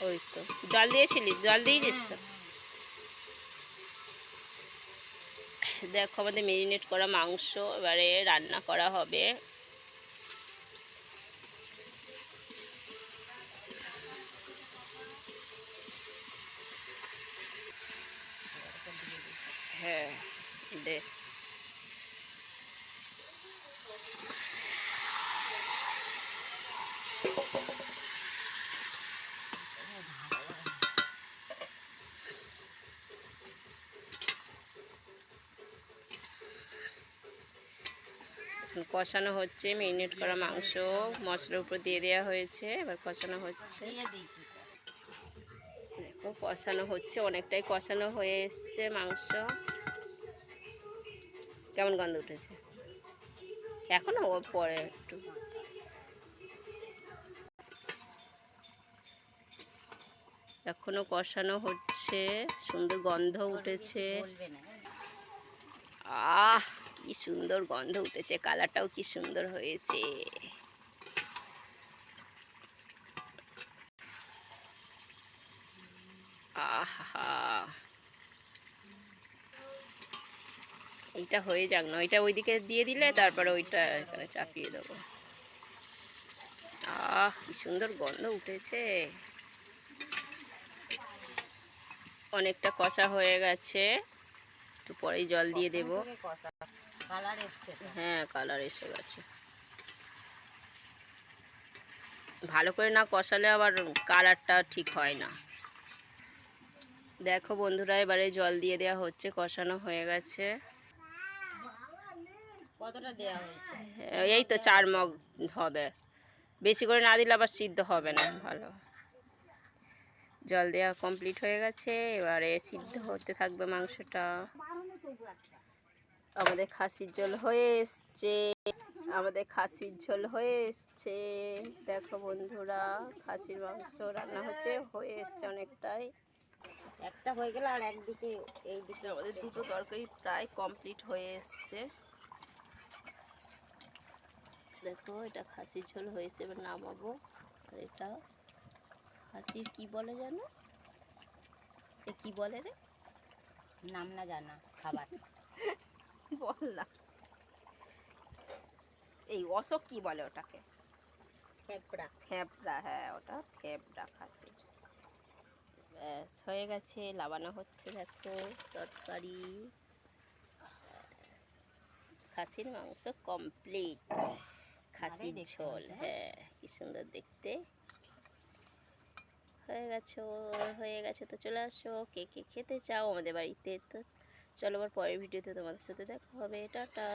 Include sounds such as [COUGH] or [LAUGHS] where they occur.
ওই তো। জল দিয়েছিলি? জল দিয়েছিস তো। দেখো আমাদের মেরিনেট করা মাংস, এবারে রান্না করা হবে। হ্যাঁ দে। কষানো হচ্ছে মেরিনেট করা মাংস, মশলার উপর দিয়ে দেওয়া হয়েছে, এবার কষানো হচ্ছে। দেখো, কষানো হচ্ছে, অনেকটাই কষানো হয়ে এসছে মাংস। কেমন গন্ধ উঠেছে? এখনও ও পরে একটু। এখনও কষানো হচ্ছে, সুন্দর গন্ধ উঠেছে। আহ! কি সুন্দর গন্ধ উঠেছে, কালারটাও কি সুন্দর হয়েছে। আহা এইটা হয়ে যাক না, ওইটা ওইদিকে দিয়ে দিলে তারপরে ওইটা এখানে চাপিয়ে দেবো। আহ, কি সুন্দর গন্ধ উঠেছে। অনেকটা কষা হয়ে গেছে। একটু পরেই জল দিয়ে দেবো। কালার এসছে হ্যাঁ কালার এসে গেছে। ভালো করে না কষালে আবার কালারটা ঠিক হয় না। দেখো বন্ধুরা এবারে জল দিয়ে দেওয়া হচ্ছে কষানো হয়ে গেছে। কতটা দেওয়া হয়েছে? এই তো চার মগ হবে। বেশি করে না দিলে আবার সিদ্ধ হবে না ভালো। জল দেওয়া কমপ্লিট হয়ে গেছে এবারে সিদ্ধ হতে থাকবে মাংসটা। আমাদের খাসির ঝোল হয়ে এসছে। আমাদের খাসির ঝোল হয়ে এসছে। দেখো বন্ধুরা খাসির মাংস রান্না হচ্ছে হয়ে এসছে অনেকটাই। একটা হয়ে গেলে আর একদিকে এই দিকে আমাদের দুটো তরকারি প্রায় কমপ্লিট হয়ে এসছে। দেখো এটা খাসির ঝোল হয়েছে এবার নামাবো। আর এটা খাসির কি বলে জানো? এ কি বলে রে? নাম না জানা খাবার। [LAUGHS] বললাম এই অশোক কি বলে ওটাকে? খেপড়া ফেবড়া হ্যাঁ ওটা ফেবড়া খাসির ব্যাস হয়ে গেছে লাবানো হচ্ছে দেখো তরকারি। খাসির মাংস কমপ্লিট খাসির ঝোল হ্যাঁ কি সুন্দর দেখতে। হয়ে গেছে হয়ে গেছে তো চলে আসো কে কে খেতে চাও আমাদের বাড়িতে? তো চলো আবার পরের ভিডিওতে তোমাদের সাথে দেখা হবে টাটা।